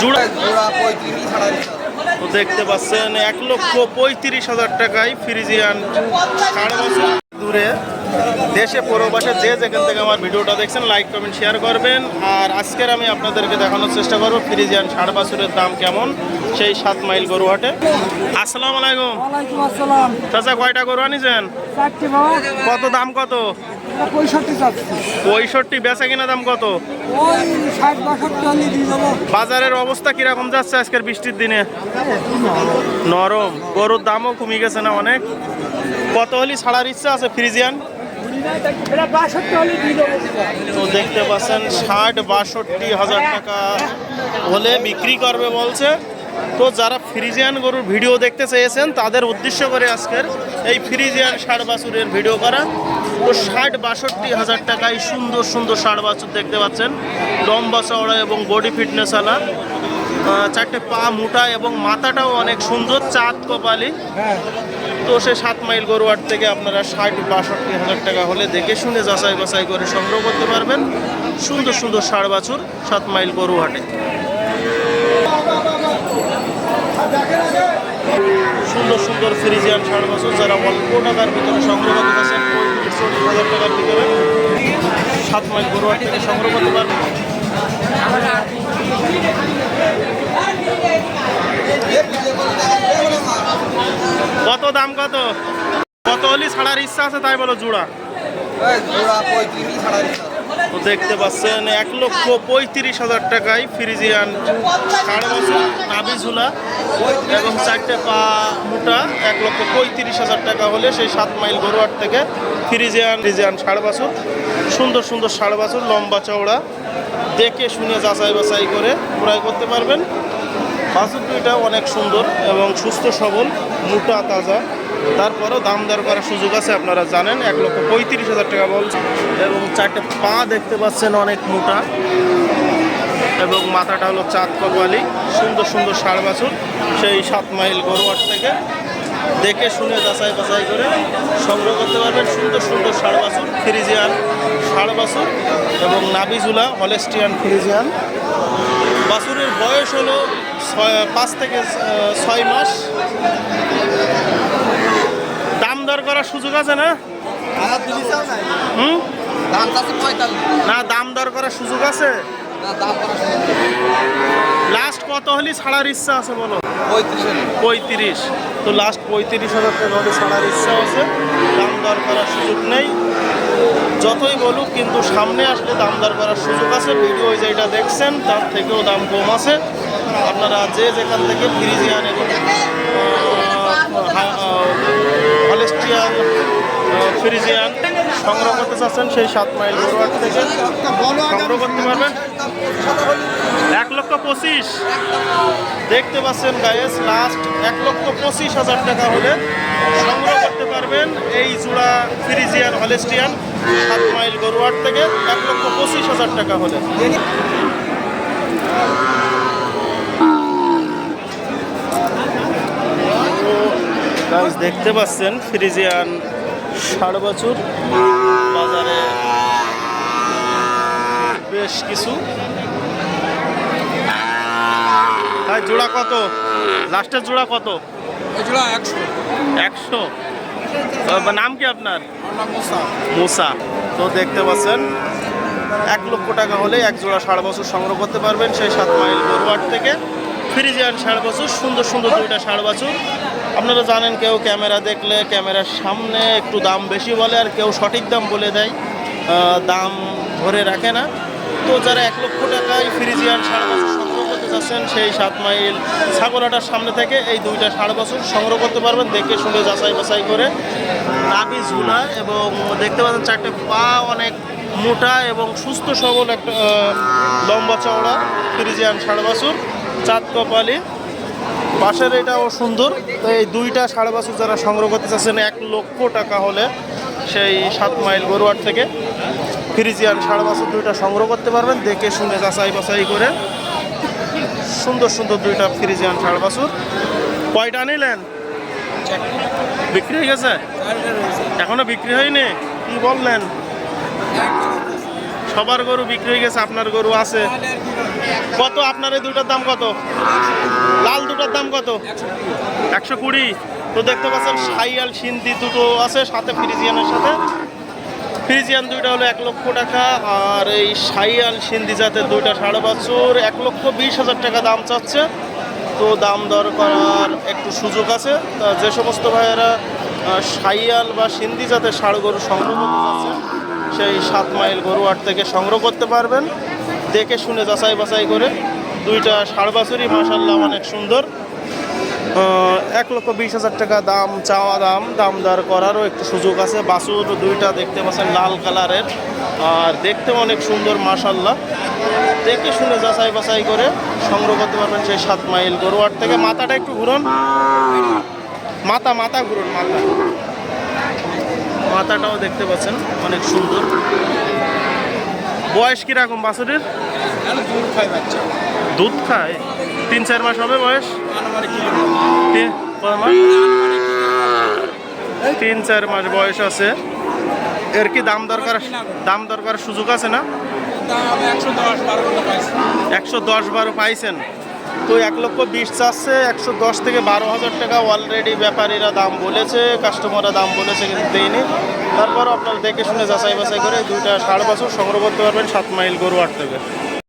জোড়া তো দেখতে পাচ্ছেন এক লক্ষ পঁয়ত্রিশ হাজার টাকায় ফ্রিজিয়ান সাড়ে বছর দূরে দেশে প্রবাসে যে যেখান থেকে আমার ভিডিওটা দেখছেন লাইক কমেন্ট শেয়ার করবেন। আর আজকের আমি আপনাদেরকে দেখানোর চেষ্টা করব ফ্রিজিয়ান ষাট বাছুরের দাম কেমন সেই সাত মাইল গরুহাটে আসসালামু আলাইকুম। ওয়ালাইকুম চাচা কয়টা গরু আনিছেন? কত দাম কত? পঁয়ষট্টি বেচা কিনা দাম কত? বাজারের অবস্থা কীরকম যাচ্ছে আজকের বৃষ্টির দিনে? নরম। গরুর দামও কমে গেছে না অনেক? কত হলি ছাড়ার ইচ্ছা আছে ফ্রিজিয়ান? তো দেখতে পাচ্ছেন ষাট বাষট্টি হাজার টাকা হলে বিক্রি করবে বলছে। তো যারা ফ্রিজিয়ান গরুর ভিডিও দেখতে চেয়েছেন তাদের উদ্দেশ্য করে আজকের এই ফ্রিজিয়ান ষাট বাছুরের ভিডিও করা। তো ষাট বাষট্টি হাজার টাকায় সুন্দর সুন্দর ষাট বাছুর দেখতে পাচ্ছেন। লম্বা চওড়া এবং বডি ফিটনেস আলা। চারটে পা মোটা এবং মাথাটাও অনেক সুন্দর, চাঁদ কপালি। তো সে সাত মাইল গরুয়ার থেকে আপনারা ষাট বাষট্টি হাজার টাকা হলে দেখে শুনে যাচাই বাছাই করে সংগ্রহ করতে পারবেন। সুন্দর সুন্দর ষাড় বাছুর সাত মাইল গরুহাটে। সুন্দর সুন্দর ফ্রিজিয়ান ষাড় বছর যারা অল্প টাকার ভিতরে সংগ্রহ করতে চাচ্ছেন, পঁয়ত্রিশ, চল্লিশ হাজার টাকার ভিতরে সাত মাইল গরুহাট থেকে সংগ্রহ করতে পারবেন। কত দাম কত? কত হলি ছাড়ার ইচ্ছা আছে তাই বলো জোড়া। জোড়া পঁয়ত্রিশ সাড়ে তো দেখতে পাচ্ছেন এক লক্ষ পঁয়ত্রিশ হাজার টাকায় ফ্রিজিয়ান সাড়ে বছর নাবি ঝুলা এবং চারটে পা মোটা এক লক্ষ পঁয়ত্রিশ হাজার টাকা হলে সেই সাত মাইল গরুয়ার থেকে ফ্রিজিয়ান ফ্রিজিয়ান সাড়ে বছর সুন্দর সুন্দর সাড়ে বছর লম্বা চওড়া। দেখে শুনে যাচাই বাছাই করে ক্রয় করতে পারবেন। বাছুর দুইটা অনেক সুন্দর এবং সুস্থ সবল, মোটা, তাজা। তারপরেও দাম দর করার সুযোগ আছে, আপনারা জানেন। এক লক্ষ পঁয়ত্রিশ হাজার টাকা বলছে। এবং চারটে পা দেখতে পাচ্ছেন অনেক মোটা। এবং মাথাটা হলো চাঁদ কপালি। সুন্দর সুন্দর ষাড় বাছুর। সেই সাত মাইল গরুয়ার থেকে দেখে শুনে যাচাই বাছাই করে সংগ্রহ করতে পারবেন। সুন্দর সুন্দর ষাড় বাছুর, ফ্রিজিয়ান ষাড় বাছুর এবং নাবিজুলা হলেস্টিয়ান ফ্রিজিয়ান। বাছুরের বয়স হলো ছয়, পাঁচ থেকে ছয় মাস। করার সুযোগ আছে না? হুম? না দাম দর করার সুযোগ আছে? লাস্ট কত হলে ছাড়ার ইচ্ছা আছে বলো? পঁয়ত্রিশ পঁয়ত্রিশ। তো লাস্ট পঁয়ত্রিশ হাজার টাকা হলে ছাড়ার ইচ্ছা আছে। দাম দর করার সুযোগ নেই। যতই বলুক কিন্তু সামনে আসলে দাম দর করার সুযোগ আছে। ভিডিও যেটা দেখছেন তার থেকেও দাম কম আছে। আপনারা যে যেখান থেকে ফ্রিজিয়ান এবং হলেস্টিয়ান ফ্রিজিয়ান সংগ্রহ করতে চাচ্ছেন সেই সাত মাইল রোড থেকে। সংগ্রহ করতে পারবেন এক লক্ষ পঁচিশ। দেখতে পাচ্ছেন গায়েস লাস্ট এক লক্ষ পঁচিশ হাজার টাকা হলে সংগ্রহ করতে পারবেন এই জোড়া ফ্রিজিয়ান হলেস্টিয়ান সাত মাইল গরুয়ার থেকে এক লক্ষ পঁচিশ হাজার টাকা হলে। গাইস দেখতে পাচ্ছেন ফ্রিজিয়ান ষাট বছর। বাজারে বেশ কিছু। ভাই জোড়া কত? লাস্টের জোড়া কত? জোড়া একশো। একশো? নাম কি আপনার? মুসা। তো দেখতে পাচ্ছেন এক লক্ষ টাকা হলে এক জোড়া ষাট বছর সংগ্রহ করতে পারবেন সেই সাত মাইল গরুয়াট থেকে। ফ্রিজিয়ান ষাট বছর, সুন্দর সুন্দর দুইটা ষাট বছর। আপনারা জানেন কেউ ক্যামেরা দেখলে ক্যামেরার সামনে একটু দাম বেশি বলে আর কেউ সঠিক দাম বলে দেয়। দাম ধরে রাখে না। তো যারা এক লক্ষ টাকায় ফ্রিজিয়ান ষাট বছর সংগ্রহ করতে চাচ্ছেন সেই সাত মাইল ছাগলাটার সামনে থেকে এই দুইটা ষাট বছর সংগ্রহ করতে পারবেন। দেখে শুনে যাচাই বাছাই করে নাবি ঝুলা এবং দেখতে পাচ্ছেন চারটে পা অনেক মোটা এবং সুস্থ সবল একটা লম্বা চওড়া। ফ্রিজিয়ান ষাট বছর। চাঁদ কপালি। পাশের এটাও সুন্দর। তো এই দুইটা সাড়ে বছর যারা সংগ্রহ করতে চাচ্ছেন এক লক্ষ টাকা হলে সেই সাত মাইল গরুয়ার থেকে ফ্রিজিয়ান সাড়ে বছর দুইটা সংগ্রহ করতে পারবেন। দেখে শুনে যাচাই বাছাই করে সুন্দর সুন্দর দুইটা ফ্রিজিয়ান সাড়ে বছর। কয়টা নিলেন? বিক্রি হয়ে গেছে? এখনও বিক্রি হয়নি? কি বললেন? সবার গরু বিক্রি হয়ে গেছে, আপনার গরু আছে। কত? আপনার এই দুইটার দাম কত? লাল দুটার দাম কত? একশো কুড়ি। তো দেখতে পাচ্ছেন, সাইয়াল সিন্ধি দুটো আছে, সাথে ফ্রিজিয়ানের সাথে। ফ্রিজিয়ান দুইটা হলো এক লক্ষ টাকা, আর এই সাইয়াল সিন্ধি জাতের দুইটা সাড়ে বছর এক লক্ষ বিশ হাজার টাকা দাম চাচ্ছে। তো দাম দর করার একটু সুযোগ আছে। তা যে সমস্ত ভাইয়েরা সাইয়াল বা সিন্ধি জাতের ষাড় গরু সংগ্রহ করতে যাচ্ছেন সেই সাত মাইল গরুয়াট থেকে সংগ্রহ করতে পারবেন। দেখে শুনে যাচাই বাছাই করে দুইটা ষাড় বাছুরই মাসাল্লাহ অনেক সুন্দর। এক লক্ষ বিশ হাজার টাকা দাম, চাওয়া দাম দাম দর করারও একটু সুযোগ আছে। বাসুর দুইটা দেখতে পাচ্ছেন লাল কালারের। আর দেখতে অনেক সুন্দর মাসাল্লাহ দেখে শুনে যাচাই বাছাই করে সংগ্রহ করতে পারবেন সেই সাত মাইল গরুয়ার থেকে। মাথাটা একটু ঘুরন। মাথা মাথা ঘুরন, মাথা। মাথাটাও দেখতে পাচ্ছেন অনেক সুন্দর। বয়স কীরকম বাছুরের? দুধ খায় তিন চার মাস হবে বয়স? তিন চার মাস বয়স আছে। এর কি দাম দরকার দাম দরকার সুযোগ আছে না? একশো দশ বারো পাইছেন। তো এক লক্ষ বিশ চাচ্ছে, একশো দশ থেকে বারো হাজার টাকা অলরেডি ব্যাপারীরা দাম বলেছে কাস্টমাররা দাম বলেছে কিন্তু দেয়নি। তারপর আপনারা দেখে শুনে যাচাই বাছাই করে দুইটা সাড়ে বছর সংগ্রহ করতে পারবেন, সাত মাইল গরু আট থেকে